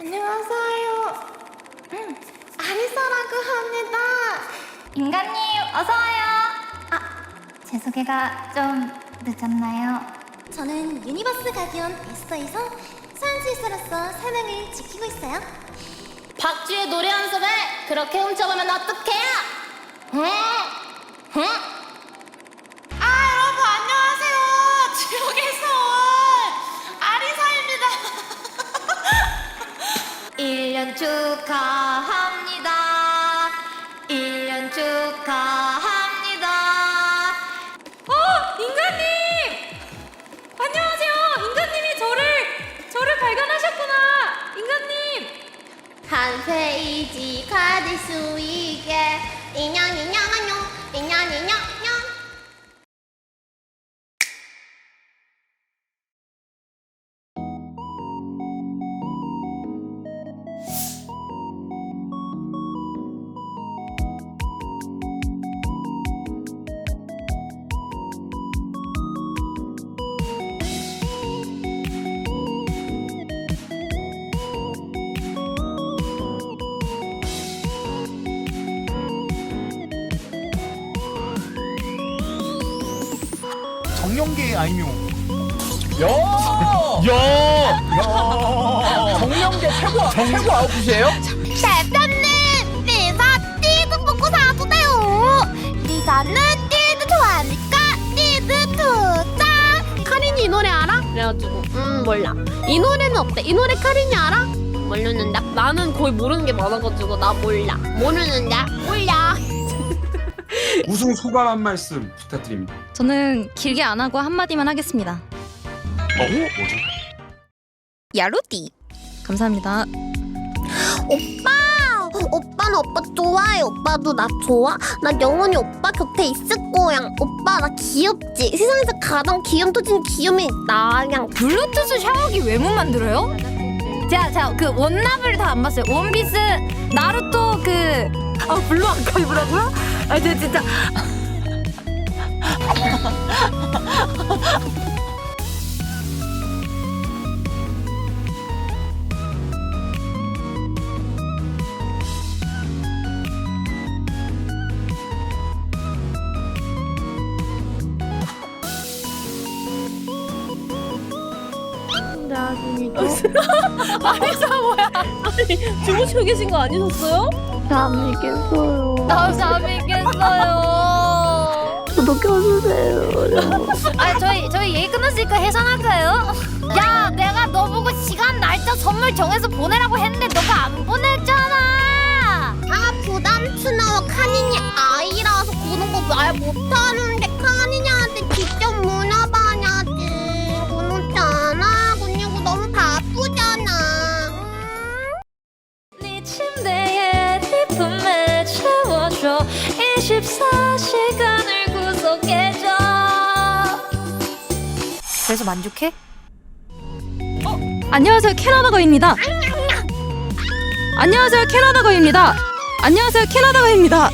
안녕하세요. 음, 아리사라고 합니다. 인간님 어서 와요. 아, 제 소개가 좀 늦었나요? 저는 유니버스 가디언 에스터에서 소환술사로서 사명을 지키고 있어요. 박쥐의 노래 연습에 그렇게 훔쳐보면 어떡해요? 응? 응? 1년 축하합니다. 1년 축하합니다. 어, 인간님! 안녕하세요. 인간님이 저를 저를 발견하셨구나. 인간님. 한 페이지 가질 수 있게 인형 인형 안 최고 최고 아웃풋이에요? 대표님 리사 띠드 먹고 사주세요 리사는 띠드 좋아하니까 띠드 두장 카린이 이 노래 알아? 그래가지고 음 몰라 이 노래는 어때? 이 노래 카린이 알아? 모르는데 나는 거의 모르는 게 많아가지고 나 몰라 모르는데 몰라 우승 소감 한 말씀 부탁드립니다. 저는 길게 안 하고 한마디만 하겠습니다. 어? 뭐죠? 야루띠. 감사합니다. 오빠 오빠는 오빠 좋아해 오빠도 나 좋아? 나 영원히 오빠 곁에 있을 거야 오빠 나 귀엽지? 세상에서 가장 귀염 터지는 귀염이 나야 블루투스 샤워기 왜못 만들어요? 자, 자, 그 원나블 다 안 봤어요. 원피스, 나루토 그 아, 블루 아카이브라고요? 아, 저 진짜 주무시고 계신 거 아니셨어요? 잠이 깼어요 나 잠이 깼어요. 저도 껴주세요 아, 저희 저희 얘기 끝났으니까 해산할까요? 야, 내가 너 보고 시간 날짜 선물 정해서 보내라고 했는데 너가 안 보냈잖아. 아 부담스러워 카니니 아이라서 그런 거 말 못하는데 카니니한테 직접 물어봐 그래서 만족해? 안녕하세요 캐나다거입니다. 안녕하세요 캐나다거입니다. 안녕하세요 캐나다거입니다.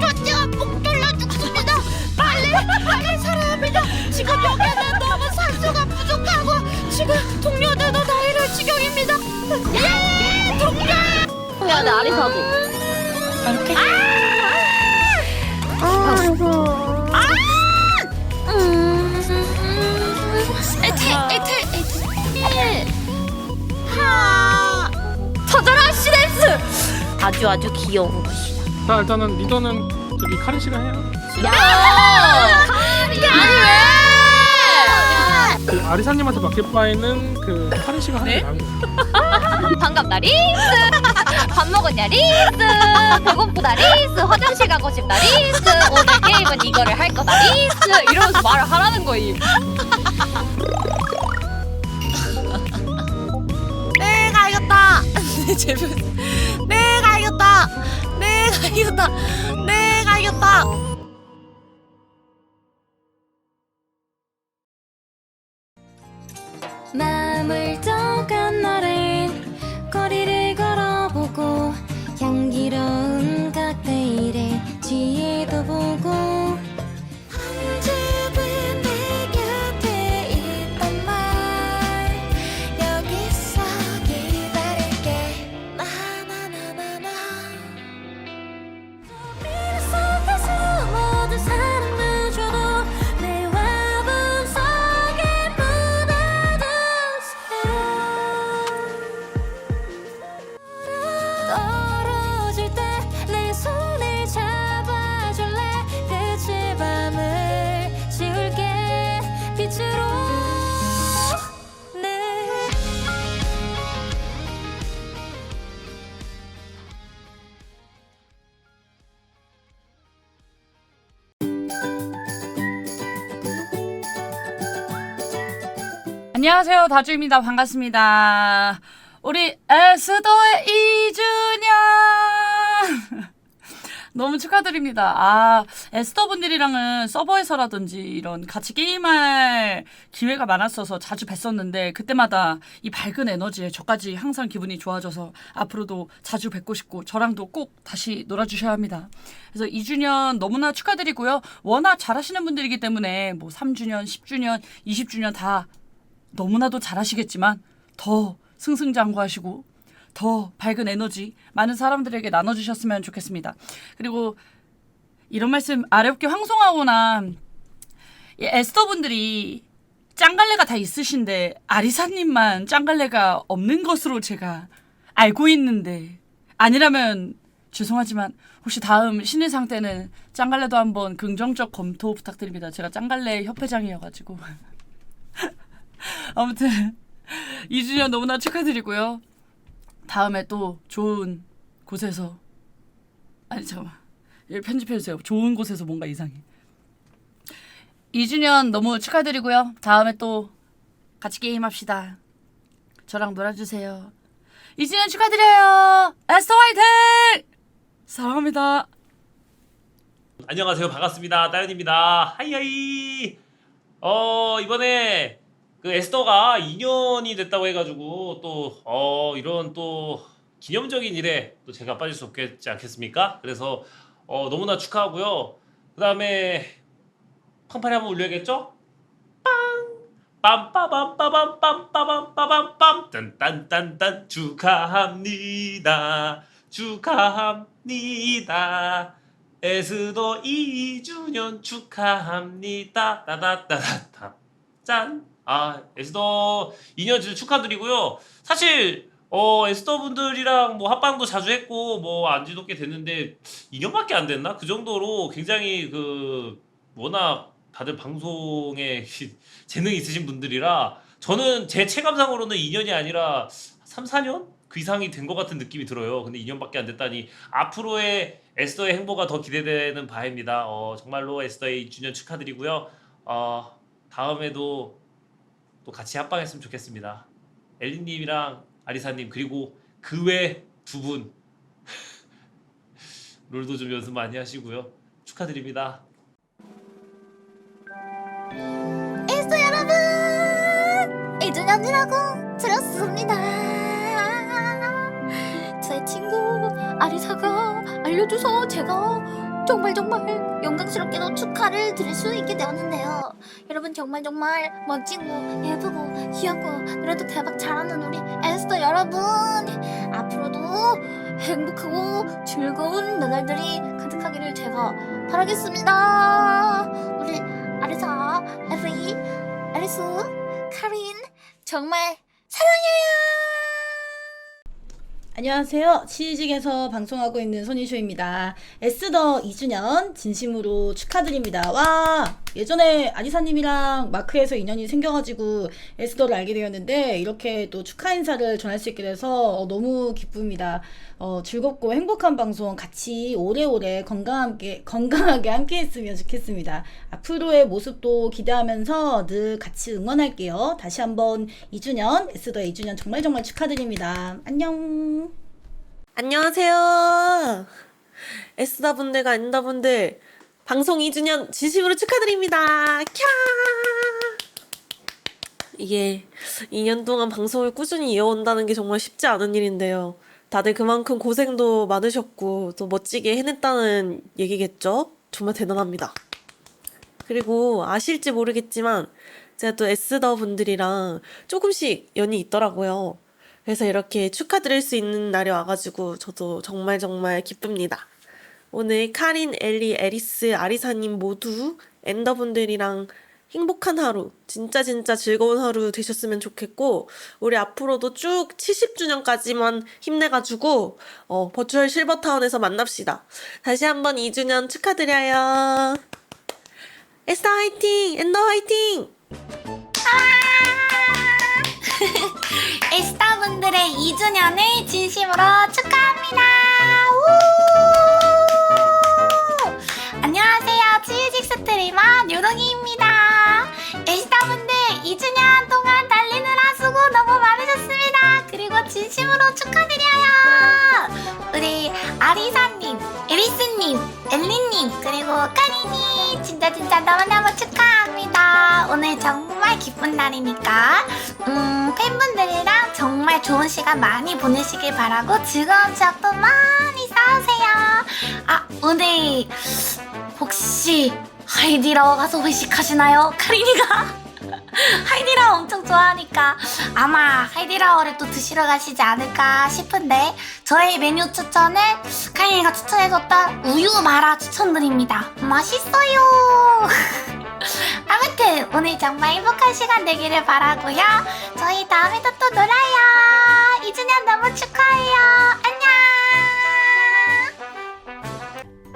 저지가 목 졸라 죽습니다 빨리 빨리 살아야 합니다 지금 여기는 너무 산소가 부족하고 지금 동료들도 다 이럴 지경입니다 예 동료 야, 내 아리사도. 아이고 아주 아주 귀여운 곳이다. 자 일단은 리더는 저기 카린 씨가 해요. 그 아리사님한테 맡길 바에는 그 카린 씨가 하는 게 나은 거. 반갑다 리스. 밥 먹었냐 리스? 배고프다 리스. 화장실 가고 싶다 리스. 오늘 게임은 이거를 할 거다 리스. 이러면서 말을 하라는 거임. 내가 이겼다! 제발 내가 이겼다. 내가 이겼다. 내가 이겼다. 마음을 안녕하세요. 다주입니다. 반갑습니다. 우리 에스더의 2주년 너무 축하드립니다. 아 에스더 분들이랑은 서버에서라든지 이런 같이 게임할 기회가 많았어서 자주 뵀었는데 그때마다 이 밝은 에너지에 저까지 항상 기분이 좋아져서 앞으로도 자주 뵙고 싶고 저랑도 꼭 다시 놀아주셔야 합니다. 그래서 2주년 너무나 축하드리고요. 워낙 잘하시는 분들이기 때문에 뭐 3주년 10주년 20주년 다 너무나도 잘하시겠지만 더 승승장구하시고 더 밝은 에너지 많은 사람들에게 나눠주셨으면 좋겠습니다. 그리고 이런 말씀 아렵게 황송하거나 이 에스더 분들이 짱갈래가 다 있으신데 아리사님만 짱갈래가 없는 것으로 제가 알고 있는데 아니라면 죄송하지만 혹시 다음 신의상 때는 짱갈래도 한번 긍정적 검토 부탁드립니다. 제가 짱갈래 협회장이어가지고 아무튼 2주년 너무나 축하드리고요. 다음에 또 좋은 곳에서 아니 여기 편집해주세요. 좋은 곳에서 뭔가 이상해. 2주년 너무 축하드리고요. 다음에 또 같이 게임합시다. 저랑 놀아주세요. 2주년 축하드려요. 에스터 화이팅! 사랑합니다. 안녕하세요. 반갑습니다. 따윤입니다. 하이하이. 어, 이번에 그 에스더가 2년이 됐다고 해가지고 또, 어, 이런 또 기념적인 일에 또 제가 빠질 수 없겠지 않겠습니까? 그래서 어, 너무나 축하하고요. 그 다음에 팡파리 한번 울려야겠죠? 빵! 빰빠밤빠밤빰빠밤빠밤빰 딴딴딴딴 축하합니다. 축하합니다. 에스더 2주년 축하합니다. 따다따다다. 짠. 아, 에스더 2년 진짜 축하드리고요. 사실 어, 에스더 분들이랑 뭐 합방도 자주 했고 뭐 안지도 꽤 됐는데 2년밖에 안 됐나? 그 정도로 굉장히 그 워낙 다들 방송에 재능이 있으신 분들이라 저는 제 체감상으로는 2년이 아니라 3, 4년? 그 이상이 된 것 같은 느낌이 들어요. 근데 2년밖에 안 됐다니 앞으로의 에스더의 행보가 더 기대되는 바입니다. 어, 정말로 에스더의 2주년 축하드리고요. 어, 다음에도 또 같이 합방했으면 좋겠습니다. 엘리님이랑 아리사님 그리고 그 외 두 분 롤도 좀 연습 많이 하시고요. 축하드립니다. 에스더 여러분 2주년이라고 들었습니다 제 친구 아리사가 알려줘서 제가 정말 정말 영광스럽게도 축하를 드릴 수 있게 되었는데요 여러분 정말 정말 멋지고 예쁘고 귀엽고 노래도 대박 잘하는 우리 에스더 여러분 앞으로도 행복하고 즐거운 나날들이 가득하기를 제가 바라겠습니다 우리 아리사, 에리, 에리스, 카린 정말 사랑해요. 안녕하세요. 치즈직에서 방송하고 있는 손희쇼입니다. 에스더 2주년 진심으로 축하드립니다. 와! 예전에 아리사님이랑 마크에서 인연이 생겨가지고 에스더를 알게 되었는데 이렇게 또 축하 인사를 전할 수 있게 돼서 어, 너무 기쁩니다. 어, 즐겁고 행복한 방송 같이 오래오래 건강하게, 건강하게 함께 했으면 좋겠습니다. 앞으로의 모습도 기대하면서 늘 같이 응원할게요. 다시 한번 2주년, 에스더의 2주년 정말 정말 축하드립니다. 안녕! 안녕하세요. 에스다 분들과 엔더 분들 방송 2주년 진심으로 축하드립니다. 캬! 이게 2년 동안 방송을 꾸준히 이어온다는 게 정말 쉽지 않은 일인데요. 다들 그만큼 고생도 많으셨고 또 멋지게 해냈다는 얘기겠죠? 정말 대단합니다. 그리고 아실지 모르겠지만 제가 또 에스더 분들이랑 조금씩 연이 있더라고요. 그래서 이렇게 축하드릴 수 있는 날이 와가지고 저도 정말 정말 기쁩니다. 오늘 카린, 엘리, 에리스, 아리사님 모두 엔더분들이랑 행복한 하루, 진짜 진짜 즐거운 하루 되셨으면 좋겠고, 우리 앞으로도 쭉 70주년까지만 힘내가지고, 어, 버추얼 실버타운에서 만납시다. 다시 한번 2주년 축하드려요. 에스터 화이팅! 엔더 화이팅! 에스타 분들의 2주년을 진심으로 축하합니다. 안녕하세요. 치즈직 스트리머 유동이입니다. 에스타 분들 2주년 동안 달리는 진심으로 축하드려요. 우리 아리사님, 에리스님, 엘리님, 그리고 까리님 진짜 진짜 너무너무 축하합니다. 오늘 정말 기쁜 날이니까 음, 팬분들이랑 정말 좋은 시간 많이 보내시길 바라고 즐거운 추억도 많이 쌓으세요. 아 오늘 혹시 하이디라워 가서 회식하시나요? 카린이가 하이디라워 엄청 좋아하니까 아마 하이디라워를 또 드시러 가시지 않을까 싶은데 저의 메뉴 추천은 카린이가 추천해줬던 우유 마라 추천드립니다. 맛있어요. 아무튼 오늘 정말 행복한 시간 되기를 바라고요. 저희 다음에도 또 놀아요. 2주년 너무 축하해요. 안녕.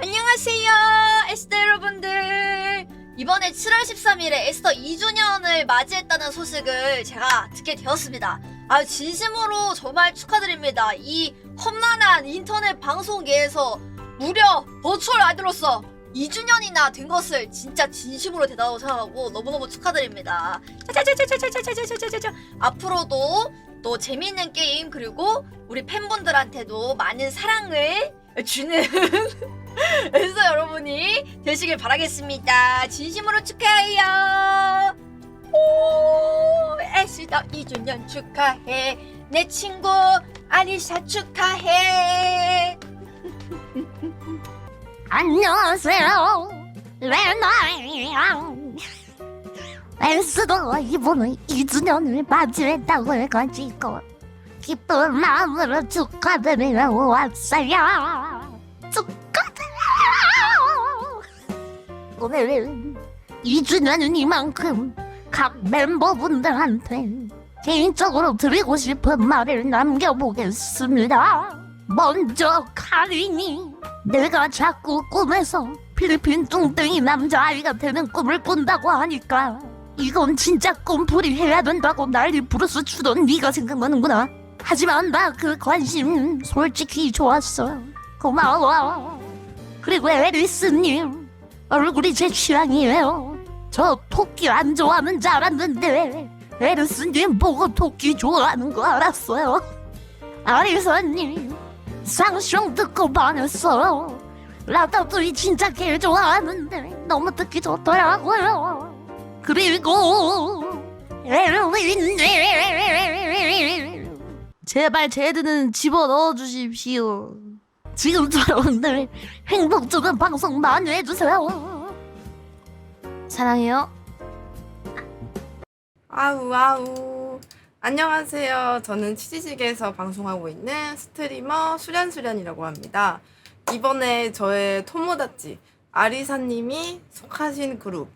안녕하세요 에스더 여러분들. 이번에 7월 13일에 에스더 2주년을 맞이했다는 소식을 제가 듣게 되었습니다. 아 진심으로 정말 축하드립니다. 이 험난한 인터넷 방송계에서 무려 버추얼 아이돌로서 2주년이나 된 것을 진짜 진심으로 대단하다고 생각하고 너무너무 축하드립니다. 앞으로도 또 재미있는 게임 그리고 우리 팬분들한테도 많은 사랑을 주는 에스더 여러분이 되시길 바라겠습니다. 진심으로 축하해요. 오, 에스더 2주년 축하해. 내 친구 아리사 축하해. 안녕하세요. 레나이랑 에스더 이번에 2주년을 맞이했다고 해가지고 기쁜 마음으로 축하드리러 왔어요. 축하드려요. 오늘은 2주년이니만큼 각 멤버분들한테 개인적으로 드리고 싶은 말을 남겨보겠습니다. 먼저 카린이 내가 자꾸 꿈에서 필리핀 뚱땡이 남자아이가 되는 꿈을 꾼다고 하니까 이건 진짜 꿈풀이 해야 된다고 난리 부르스 추던 네가 생각나는구나 하지만 나 그 관심 솔직히 좋았어. 고마워. 그리고 에리스님 얼굴이 제 취향이에요. 저 토끼 안 좋아하는 줄 알았는데 에리스님 보고 토끼 좋아하는 거 알았어요. 아리사님 쌍숑 듣고 반했어요 라따뚜이 진짜 개 좋아하는데 너무 듣기 좋더라고요. 그리고 에르윈 제발 제드는 집어넣어 주십시오. 지금처럼 늘 행복 주는 방송 많이 해주세요. 사랑해요. 아우 아우. 안녕하세요. 저는 치지직에서 방송하고 있는 스트리머 수련수련이라고 합니다. 이번에 저의 토모다치 아리사님이 속하신 그룹.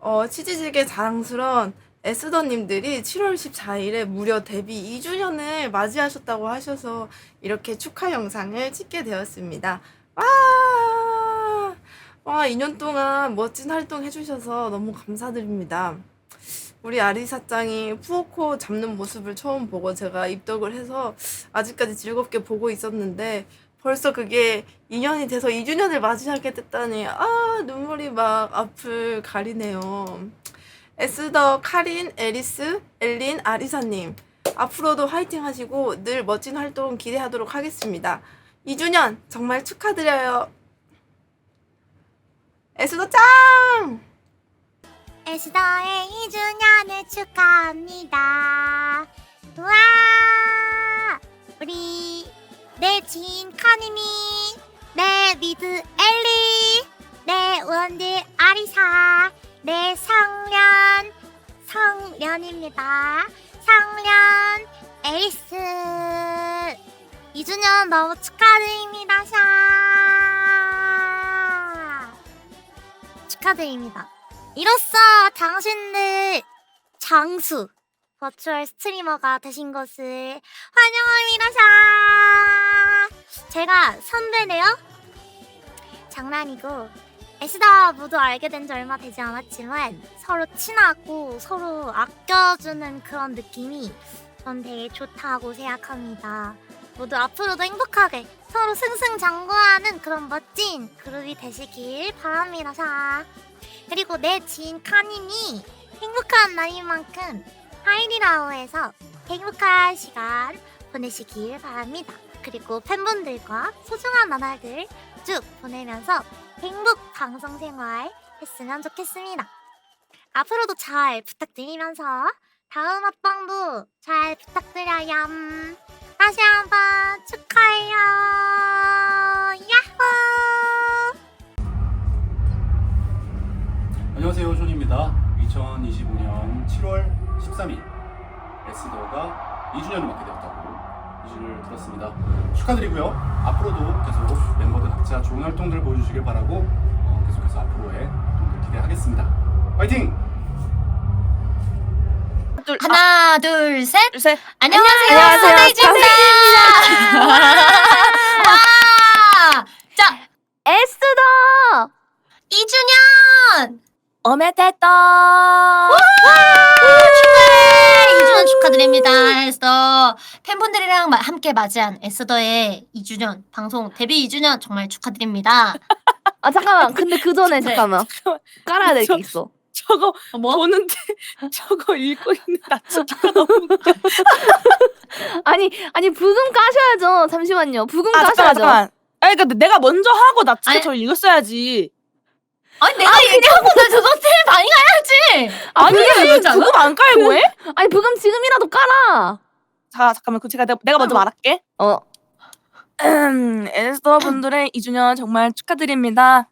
어, 치지직의 자랑스러운 에스더님들이 7월 14일에 무려 데뷔 2주년을 맞이하셨다고 하셔서 이렇게 축하 영상을 찍게 되었습니다. 와, 와 2년 동안 멋진 활동 해주셔서 너무 감사드립니다. 우리 아리사짱이 푸오코 잡는 모습을 처음 보고 제가 입덕을 해서 아직까지 즐겁게 보고 있었는데 벌써 그게 2년이 돼서 2주년을 맞이하게 됐다니 아 눈물이 막 앞을 가리네요. 에스더, 카린, 에리스, 엘린, 아리사님 앞으로도 화이팅 하시고 늘 멋진 활동 기대하도록 하겠습니다. 2주년 정말 축하드려요. 에스더 짱! 에스더의 2주년을 축하합니다. 우와! 우리 내 지인 카니미, 내 리드 엘리, 내 원딜 아리사, 내 성련, 성련입니다. 성련 에이스 2주년 너무 축하드립니다. 샤! 축하드립니다. 이로써 당신들 장수 버추얼 스트리머가 되신 것을 환영합니다. 샤! 제가 선배네요. 장난이고 에스더 모두 알게 된 지 얼마 되지 않았지만 서로 친하고 서로 아껴주는 그런 느낌이 전 되게 좋다고 생각합니다. 모두 앞으로도 행복하게 서로 승승장구하는 그런 멋진 그룹이 되시길 바랍니다. 자. 그리고 내 지인 카님이 행복한 날인 만큼 하이리라오에서 행복한 시간 보내시길 바랍니다. 그리고 팬분들과 소중한 나날들 쭉 보내면서 행복 방송 생활 했으면 좋겠습니다. 앞으로도 잘 부탁드리면서 다음 합방도 잘 부탁드려요. 다시 한번 축하해요. 야호! 안녕하세요 존입니다 2025년 7월 13일 에스더가 2주년을 맞게 되었다 고 이주를 들었습니다 축하드리고요 앞으로도 계속 멤버들 각자 좋은 활동들 보여주시길 바라고 어, 계속해서 앞으로의 활동들 기대하겠습니다 화이팅! 하나, 둘, 셋. 둘, 셋. 안녕하세요. 안녕하세요. 선혜지입니다. 와! 자, 에스더 2주년! 오메데또 축하해! 2주년 축하드립니다, 에스더. 팬분들이랑 마- 함께 맞이한 에스더의 2주년, 방송 데뷔 2주년 정말 축하드립니다. 아 잠깐만. 근데 그 전에 네. 잠깐만. 깔아야 될게 있어. 저거 뭐? 보는데 저거 읽고 있는 나츠키가 너무 웃겨. 아니 아니 부금 까셔야죠. 잠시만요. 부금 아 잠깐만 까셔야죠. 잠깐만. 아니 그러니까 내가 먼저 하고 나츠키 아니. 저거 읽었어야지. 아니, 내가 얘기하고 나 저거 팀 반응해야지! 아니 부금 안 깔고 해? 아니 부금 지금이라도 깔아. 자 잠깐만 그 제가 내가, 내가 먼저 말할게. 어. 음, 에스더 분들의 2주년 정말 축하드립니다.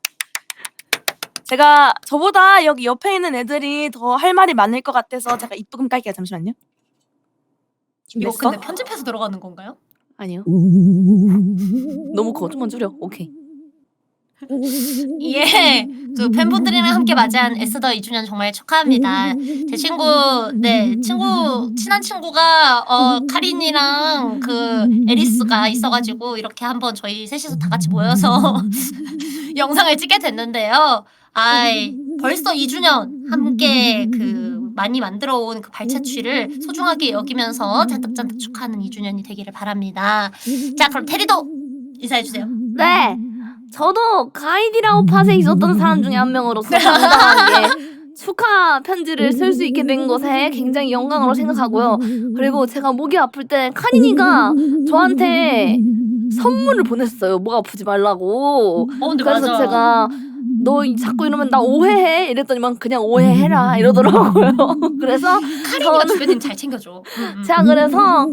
제가 저보다 여기 옆에 있는 애들이 더 할 말이 많을 것 같아서 제가 입부금 깔게요. 잠시만요. 이거 준비했어? 근데 편집해서 들어가는 건가요? 아니요. 너무 커. 좀만 줄여. 오케이. 예, 그 팬분들이랑 함께 맞이한 에스더 2주년 정말 축하합니다. 제 친구, 네, 친구, 친한 친구가, 어, 카린이랑 그 에리스가 있어가지고, 이렇게 한번 저희 셋이서 다 같이 모여서 영상을 찍게 됐는데요. 아이, 벌써 2주년 함께 그 많이 만들어 온 그 발자취를 소중하게 여기면서 잔뜩잔뜩 축하하는 2주년이 되기를 바랍니다. 자, 그럼 테리도 인사해주세요. 네. 저도 가이디라고 팟에 있었던 사람 중에 한 명으로서 당당하게 축하 편지를 쓸 수 있게 된 것에 굉장히 영광으로 생각하고요. 그리고 제가 목이 아플 때 카니니가 저한테 선물을 보냈어요. 목 아프지 말라고. 어, 근데 그래서 맞아. 제가 너 자꾸 이러면 나 오해해 이랬더니만 그냥 오해해라 이러더라고요. 그래서 카린이가 저는- 주변인 잘 챙겨줘. 음, 음. 제가 그래서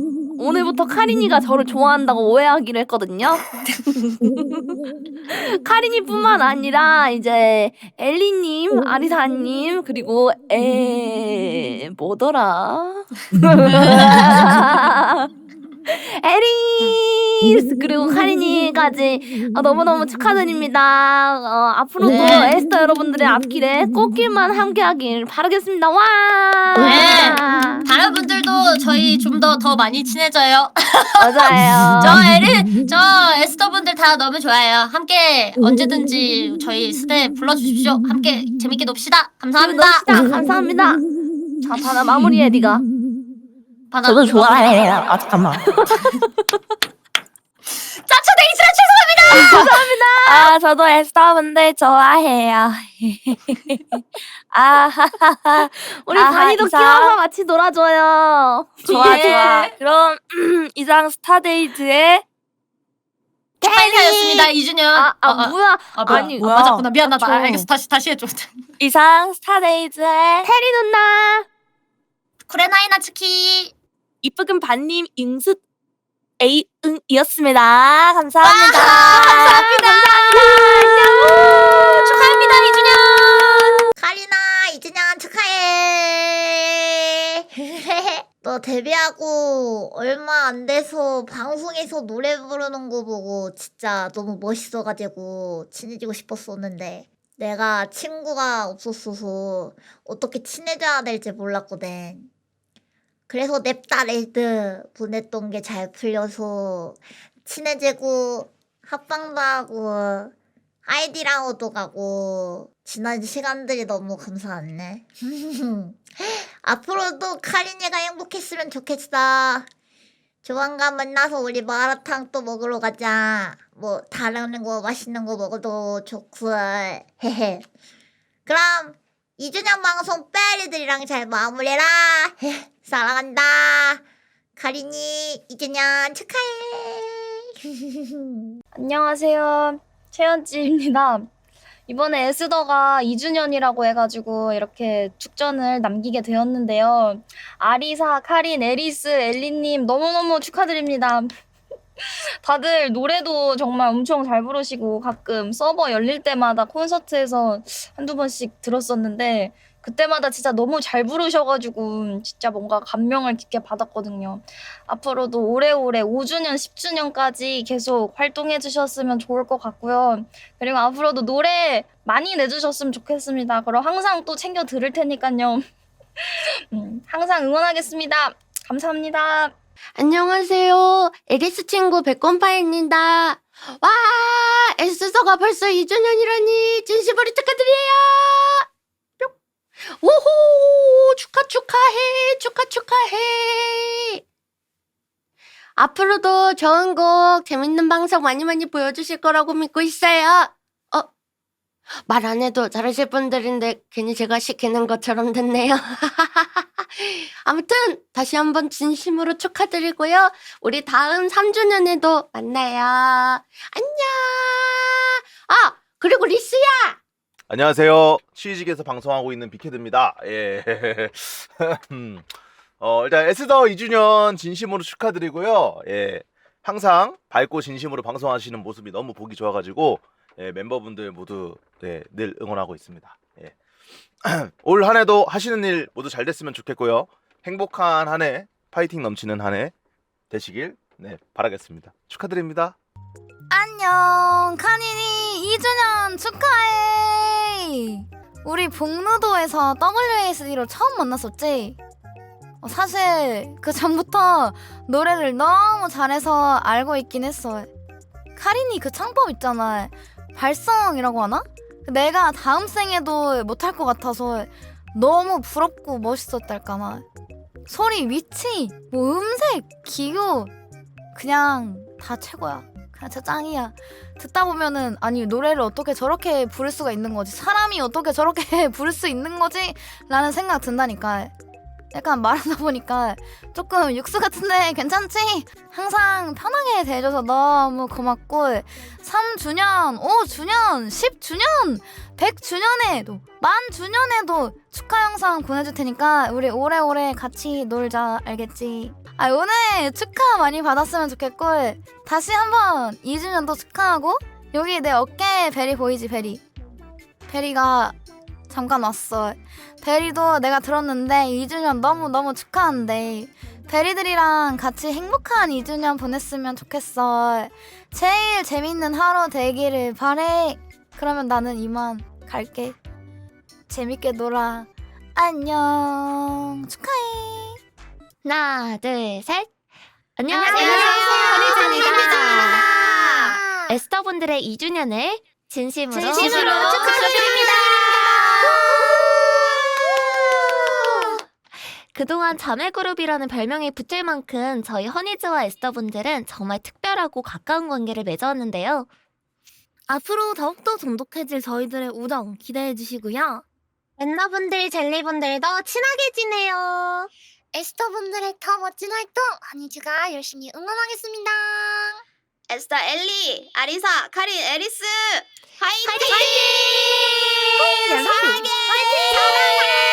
오늘부터 카린이가 저를 좋아한다고 오해하기로 했거든요. 카린이뿐만 아니라 이제 엘리님, 아리사님 그리고 에 뭐더라? 에리 스 그리고 카린이까지 어, 너무너무 축하드립니다. 어, 앞으로도 네. 에스터 여러분들의 앞길에 꽃길만 함께하길 바라겠습니다. 와! 네. 다른 분들도 저희 좀 더 더 많이 친해져요. 맞아요. 저 에리, 저 에스더 분들 다 너무 좋아요. 함께 언제든지 저희 스대 불러주십시오. 함께 재밌게 놉시다. 감사합니다. 놉시다. 감사합니다. 자, 바나 마무리해 네가. 바나 저도 좋아해. 아 잠깐만. 짜초 데이지라 죄송합니다. 아 저도 에스더 분들 좋아해요. 아하하하. 우리 아하, 이상. 끼워서 같이 놀아줘요. 좋아 예. 좋아. 그럼 이상 스타데이즈의 축하 인사였습니다. 2주년. 아, 아 어, 어. 뭐야? 아, 뭐야. 아니, 아, 맞았구나. 미안하다. 맞죠. 아, 알겠어. 다시 다시 해줘. 이상 스타데이즈의 테리 누나. 쿠레나이 나츠키. 이쁘금 반님 잉스 에이응이었습니다. 감사합니다. 감사합니다. 축하합니다. 2주년. 카리나 이준영 축하해. 너 데뷔하고 얼마 안 돼서 방송에서 노래 부르는 거 보고 진짜 너무 멋있어가지고 친해지고 싶었었는데 내가 친구가 없었어서 어떻게 친해져야 될지 몰랐거든. 그래서 냅다 레드 보냈던 게 잘 풀려서 친해지고 합방도 하고 아이디랑도 가고 지난 시간들이 너무 감사했네. 앞으로도 카린이가 행복했으면 좋겠어. 조만간 만나서 우리 마라탕 또 먹으러 가자. 뭐 다른 거 맛있는 거 먹어도 좋고. 헤헤. 그럼 2주년 방송 빼리들이랑 잘 마무리해라. 헤, 사랑한다. 카린이 2주년 축하해. 안녕하세요. 최현지입니다. 이번에 에스더가 2주년이라고 해가지고 이렇게 축전을 남기게 되었는데요. 아리사, 카린, 에리스, 엘리님 너무너무 축하드립니다. 다들 노래도 정말 엄청 잘 부르시고 가끔 서버 열릴 때마다 콘서트에서 한두 번씩 들었었는데 그때마다 진짜 너무 잘 부르셔가지고 진짜 뭔가 감명을 깊게 받았거든요. 앞으로도 오래오래 5주년, 10주년까지 계속 활동해 주셨으면 좋을 것 같고요. 그리고 앞으로도 노래 많이 내주셨으면 좋겠습니다. 그럼 항상 또 챙겨 들을 테니까요. 음, 항상 응원하겠습니다. 감사합니다. 안녕하세요. 에리스 친구 백건파입니다. 와, 에스서가 벌써 2주년이라니 진심으로 축하드려요. 뿅. 오호, 축하 축하해, 축하 축하해. 앞으로도 좋은 곡, 재밌는 방송 많이 많이 보여주실 거라고 믿고 있어요. 어, 말 안 해도 잘하실 분들인데 괜히 제가 시키는 것처럼 됐네요. 아무튼 다시 한번 진심으로 축하드리고요. 우리 다음 3주년에도 만나요. 안녕. 아 그리고 리스야. 안녕하세요. 취직에서 방송하고 있는 빅헤드입니다. 예. 어, 일단 에스더 2주년 진심으로 축하드리고요. 예. 항상 밝고 진심으로 방송하시는 모습이 너무 보기 좋아가지고 예, 멤버분들 모두 네, 늘 응원하고 있습니다. 예. 올 한 해도 하시는 일 모두 잘 됐으면 좋겠고요. 행복한 한 해, 파이팅 넘치는 한 해 되시길 네, 바라겠습니다. 축하드립니다. 안녕 카니니 2주년 축하해 우리 복루도에서 WASD로 처음 만났었지 어, 사실 그 전부터 노래를 너무 잘해서 알고 있긴 했어 카린이 그 창법 있잖아 발성이라고 하나? 내가 다음 생에도 못할 것 같아서 너무 부럽고 멋있었달까나 소리 위치 뭐 음색 기교 그냥 다 최고야 그냥 진짜 짱이야. 듣다 보면은 아니 노래를 어떻게 저렇게 부를 수가 있는 거지? 사람이 어떻게 저렇게 부를 수 있는 거지? 라는 생각 든다니까. 약간 말하다 보니까 조금 육수 같은데 괜찮지? 항상 편하게 대해줘서 너무 고맙고 3주년, 5주년, 10주년, 100주년에도 만주년에도 축하 영상 보내줄 테니까 우리 오래오래 같이 놀자 알겠지? 아 오늘 축하 많이 받았으면 좋겠고 다시 한번 2주년도 축하하고 여기 내 어깨에 베리 보이지 베리 베리가 잠깐 왔어 베리도 내가 들었는데 2주년 너무너무 축하한대. 베리들이랑 같이 행복한 2주년 보냈으면 좋겠어 제일 재밌는 하루 되기를 바래. 그러면 나는 이만 갈게. 재밌게 놀아. 안녕. 축하해. 하나, 둘, 셋. 안녕하세요. 허니즈입니다. 에스더분들의 2주년을 진심으로, 진심으로 축하드립니다. 그동안 자매그룹이라는 별명이 붙을 만큼 저희 허니즈와 에스더분들은 정말 특별하고 가까운 관계를 맺어왔는데요. 앞으로 더욱더 돈독해질 저희들의 우정 기대해 주시고요. 멤버분들, 젤리분들도 친하게 지내요. 에스터분들의 더 멋진 활동 허니즈가 열심히 응원하겠습니다. 에스터 엘리, 아리사, 카린, 에리스 화이팅! 화이팅!